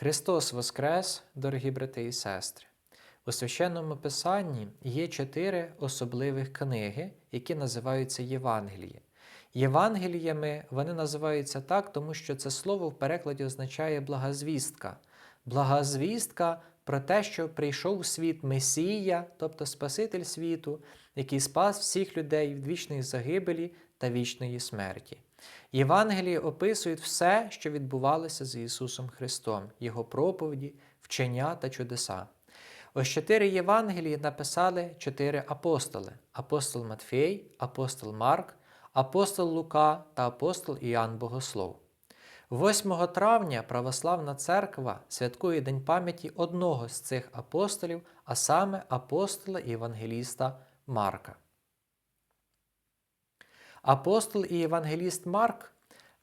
Христос Воскрес, дорогі брати і сестри! У священному Писанні є чотири особливих книги, які називаються Євангелії. Євангеліями вони називаються так, тому що це слово в перекладі означає благозвістка. Благозвістка про те, що прийшов у світ Месія, тобто Спаситель світу, який спас всіх людей від вічної загибелі та вічної смерті. Євангелії описують все, що відбувалося з Ісусом Христом, Його проповіді, вчення та чудеса. Ось чотири Євангелії написали чотири апостоли: апостол Матфей, апостол Марк, апостол Лука та апостол Іоанн Богослов. 8 травня Православна Церква святкує День пам'яті одного з цих апостолів, а саме апостола євангеліста Марка. Апостол і євангеліст Марк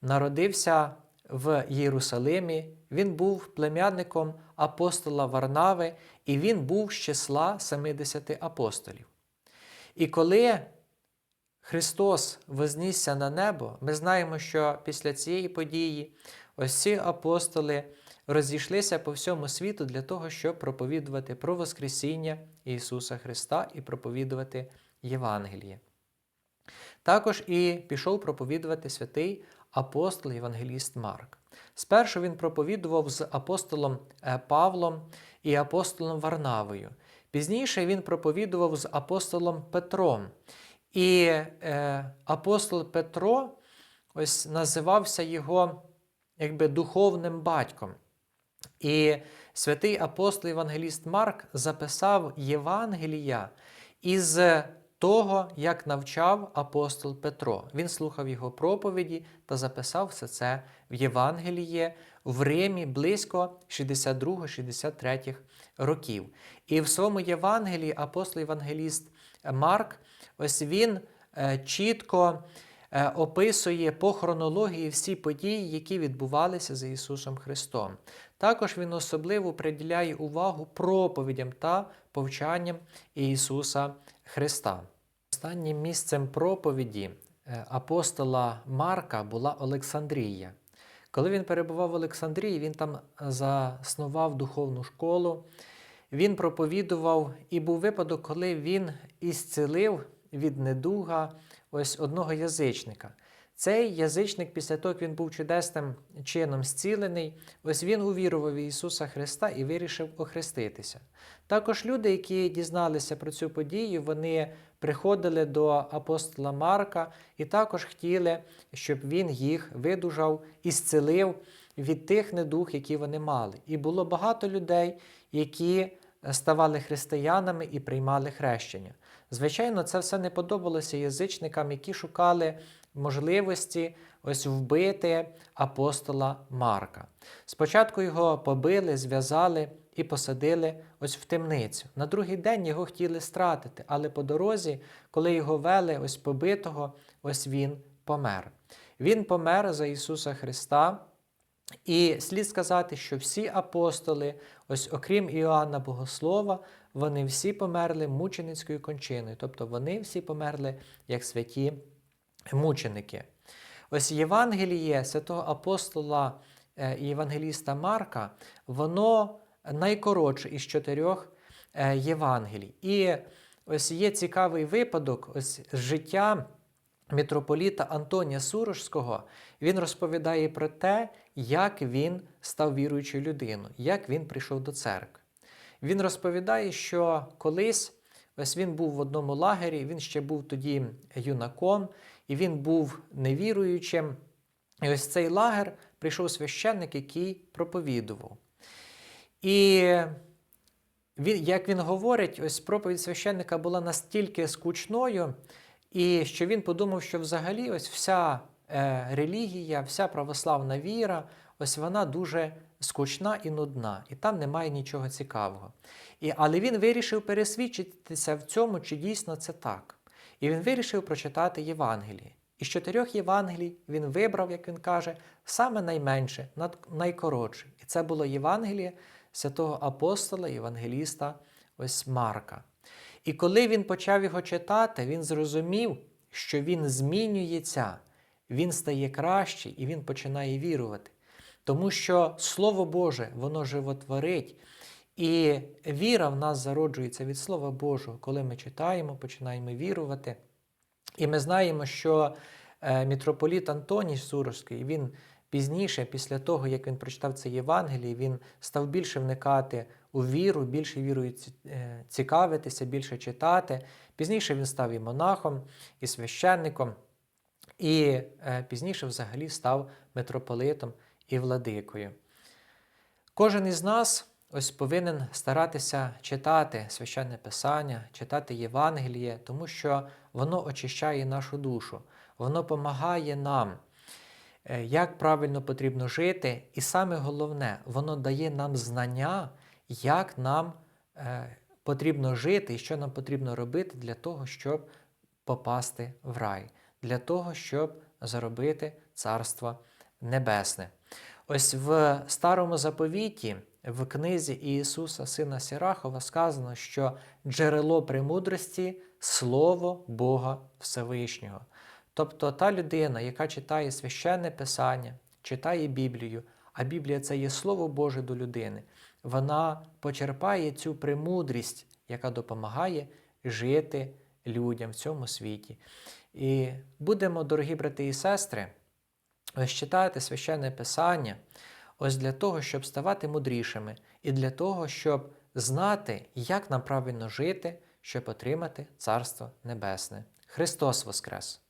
народився в Єрусалимі, він був племянником апостола Варнави, і він був з числа 70 апостолів. І коли Христос вознісся на небо, ми знаємо, що після цієї події ось ці апостоли розійшлися по всьому світу для того, щоб проповідувати про Воскресіння Ісуса Христа і проповідувати Євангеліє. Також і пішов проповідувати святий апостол Євангеліст Марк. Спершу він проповідував з апостолом е, Павлом і апостолом Варнавою. Пізніше він проповідував з апостолом Петром. І е, апостол Петро ось називався його якби духовним батьком. І святий апостол Євангеліст Марк записав Євангелія із того, як навчав апостол Петро. Він слухав його проповіді та записав все це в Євангеліє в Римі близько 62-63 років. І в своєму Євангелії апостол Євангеліст Марк, ось він е, чітко описує по хронології всі події, які відбувалися з Ісусом Христом. Також він особливо приділяє увагу проповідям та повчанням Ісуса Христа. Останнім місцем проповіді е, апостола Марка була Олександрія. Коли він перебував в Олександрії, він там заснував духовну школу, він проповідував, і був випадок, коли він ісцелив від недуга ось одного язичника. Цей язичник, після того, як він був чудесним чином зцілений, ось він увірував в Ісуса Христа і вирішив охреститися. Також люди, які дізналися про цю подію, вони приходили до апостола Марка і також хотіли, щоб він їх видужав і зцілив від тих недуг, які вони мали. І було багато людей, які ставали християнами і приймали хрещення. Звичайно, це все не подобалося язичникам, які шукали можливості ось вбити апостола Марка. Спочатку його побили, зв'язали і посадили ось в темницю. На другий день його хотіли стратити, але по дорозі, коли його вели ось побитого, ось він помер. Він помер за Ісуса Христа. І слід сказати, що всі апостоли, ось окрім Іоанна Богослова, вони всі померли мученицькою кончиною, тобто вони всі померли як святі мученики. Ось Євангеліє святого апостола і е, Євангеліста Марка, воно найкоротше із чотирьох е, Євангелій. І ось є цікавий випадок ось з життя митрополіта Антонія Сурожського. Він розповідає про те, як він став віруючою людиною, як він прийшов до церкви. Він розповідає, що колись ось він був в одному лагері, він ще був тоді юнаком, і він був невіруючим. І ось цей лагер прийшов священник, який проповідував. І він, як він говорить, ось проповідь священника була настільки скучною, і що він подумав, що взагалі ось вся е, релігія, вся православна віра, ось вона дуже скучна і нудна, і там немає нічого цікавого. І, Але він вирішив пересвідчитися в цьому, чи дійсно це так. І він вирішив прочитати Євангеліє. Із чотирьох Євангелій він вибрав, як він каже, саме найменше, найкоротше. І це було Євангеліє святого апостола, Євангеліста ось Марка. І коли він почав його читати, він зрозумів, що він змінюється, він стає кращий і він починає вірувати. Тому що Слово Боже, воно животворить. І віра в нас зароджується від Слова Божого, коли ми читаємо, починаємо вірувати. І ми знаємо, що е, митрополіт Антоній Суровський, він пізніше, після того, як він прочитав це Євангеліє, він став більше вникати у віру, більше вірою е, цікавитися, більше читати. Пізніше він став і монахом, і священником, і е, пізніше взагалі став митрополитом і владикою. Кожен із нас ось повинен старатися читати священне писання, читати Євангеліє, тому що воно очищає нашу душу, воно допомагає нам, як правильно потрібно жити, і саме головне, воно дає нам знання, як нам е, потрібно жити і що нам потрібно робити для того, щоб попасти в рай, для того, щоб заробити Царство Небесне. Ось в Старому заповіті, в книзі Ісуса, Сина Сірахова, сказано, що джерело премудрості Слово Бога Всевишнього. Тобто та людина, яка читає священне Писання, читає Біблію, а Біблія це є Слово Боже до людини, вона почерпає цю премудрість, яка допомагає жити людям в цьому світі. І будемо, дорогі брати і сестри, ось читати священне Писання, ось для того, щоб ставати мудрішими, і для того, щоб знати, як нам правильно жити, щоб отримати Царство Небесне. Христос Воскрес!